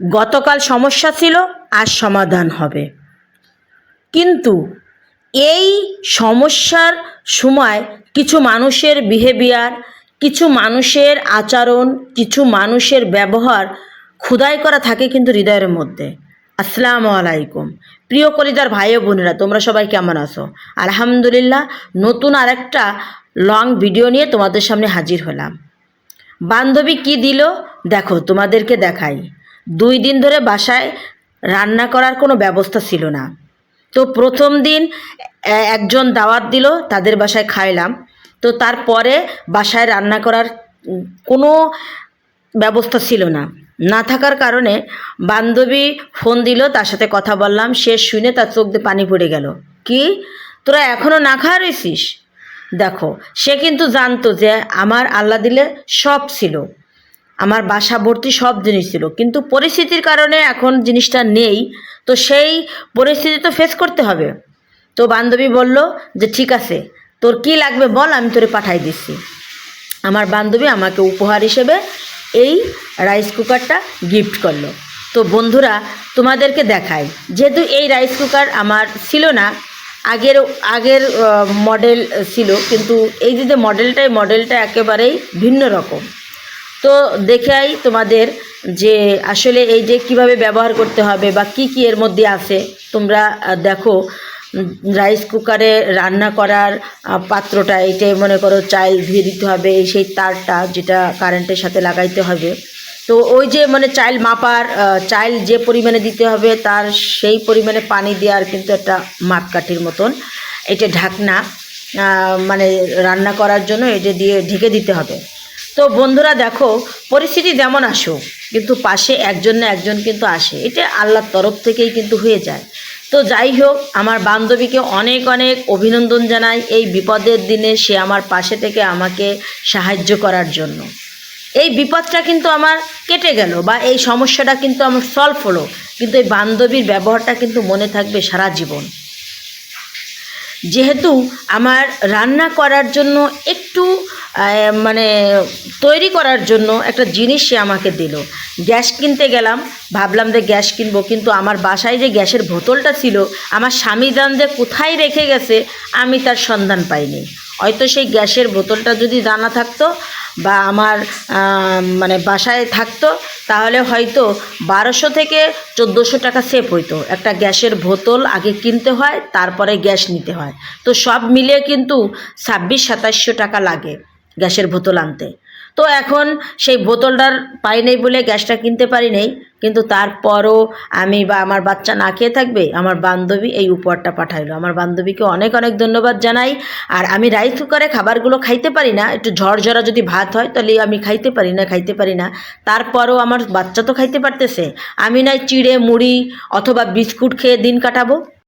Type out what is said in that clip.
গতকাল সমস্যা ছিল, আজ সমাধান হবে। কিন্তু এই সমস্যার সময় কিছু মানুষের বিহেভিয়ার কিছু মানুষের আচরণ, কিছু মানুষের ব্যবহার ক্ষুদাই করা থাকে কিন্তু হৃদয়ের মধ্যে। আসসালামু আলাইকুম। প্রিয় কলিদার ভাই ও বোনেরা, তোমরা সবাই কেমন আছো? আলহামদুলিল্লাহ, নতুন আরেকটা লং ভিডিও নিয়ে তোমাদের সামনে হাজির হলাম। বান্ধবী কি দিল? দেখো, তোমাদেরকে দেখাই। দুই দিন ধরে বাসায় রান্না করার কোনো ব্যবস্থা ছিল না। তো প্রথম দিন একজন দাওয়াত দিল, তাদের বাসায় খাইলাম। তো তারপরে বাসায় রান্না করার কোনো ব্যবস্থা ছিল না। না থাকার কারণে বান্ধবী ফোন দিল, তার সাথে কথা বললাম। সে শুনে তার চোখ দিয়ে পানি পড়ে গেল। কি? তোরা এখনও না খাওয়া রয়েছিস? দেখো, সে কিন্তু জানতো যে আমার আল্লাহ দিলে সব ছিল। আমার বাসা ভর্তি সব জিনিস ছিল। কিন্তু পরিস্থিতির কারণে এখন জিনিসটা নেই। তো সেই পরিস্থিতি তো ফেস করতে হবে। তো বান্ধবী বলল যে, ঠিক আছে, তোর কি লাগবে বল, আমি তোরে পাঠাই দিচ্ছি। আমার বান্ধবী আমাকে উপহার হিসেবে এই রাইস কুকারটা গিফট করল। তো বন্ধুরা, তোমাদেরকে দেখাই। যেহেতু এই রাইস কুকার আমার ছিল না, আগের আগের মডেল ছিল। কিন্তু এই যে যে মডেলটা এই মডেলটা একেবারেই ভিন্ন রকম। তো দেখাই তোমাদের যে আসলে এই যে কীভাবে ব্যবহার করতে হবে বা কি কি এর মধ্যে আছে। তোমরা দেখো রাইস কুকারে রান্না করার পাত্রটা এইটাই মনে করো চাল ধুয়ে দিতে হবে, এই সেই তারটা যেটা কারেন্টের সাথে লাগাইতে হবে। তো ওই যে মানে চাইল মাপার চাইল যে পরিমাণে দিতে হবে তার সেই পরিমাণে পানি দেওয়ার কিন্তু একটা মাপকাঠির মতন এটা ঢাকনা মানে রান্না করার জন্য এটা দিয়ে ঢেকে দিতে হবে। তো বন্ধুরা দেখো, পরিস্থিতি যেমন আসুক, কিন্তু পাশে একজন না একজন কিন্তু আসে। এটা আল্লাহর তরফ থেকেই কিন্তু হয়ে যায়। তো যাই হোক, আমার বান্ধবীকে অনেক অনেক অভিনন্দন জানাই এই বিপদের দিনে সে আমার পাশে থেকে আমাকে সাহায্য করার জন্য। এই বিপদটা কিন্তু আমার কেটে গেল বা এই সমস্যাটা কিন্তু আমার সলভ হলো। কিন্তু এই বান্ধবীর ব্যবহারটা কিন্তু মনে থাকবে সারা জীবন। যেহেতু আমার রান্না করার জন্য একটু মানে তৈরি করার জন্য একটা জিনিস সে আমাকে দিল। গ্যাস কিনতে গেলাম, ভাবলাম যে গ্যাস কিনবো, কিন্তু আমার বাসায় যে গ্যাসের বোতলটা ছিল, আমার স্বামী জান যে কোথায় রেখে গেছে, আমি তার সন্ধান পাইনি। হয়তো সেই গ্যাসের বোতলটা যদি জানা থাকতো বা আমার মানে বাসায় থাকতো তাহলে হয়তো বারোশো থেকে চোদ্দোশো টাকা সেফ হইতো। একটা গ্যাসের বোতল আগে কিনতে হয়, তারপরে গ্যাস নিতে হয়। তো সব মিলিয়ে কিন্তু ছাব্বিশ, সাতাশশো টাকা লাগে। গ্যাসের বোতল আনতে। তো এখন সেই বোতলটার পাই নেই বলে গ্যাসটা কিনতে পারি নেই, কিন্তু তারপরও আমি বা আমার বাচ্চা না খেয়ে থাকবে, আমার বান্ধবী এই উপহারটা পাঠাইলো। আমার বান্ধবীকে অনেক অনেক ধন্যবাদ জানাই। আর আমি রাইস কুকারে খাবারগুলো খাইতে পারি না, একটু ঝরঝরা যদি ভাত হয় তাহলে আমি খাইতে পারি না, খাইতে পারি না। তারপরও আমার বাচ্চা তো খাইতে পারতেছে। আমি নয় চিড়ে, মুড়ি অথবা বিস্কুট খেয়ে দিন কাটাবো।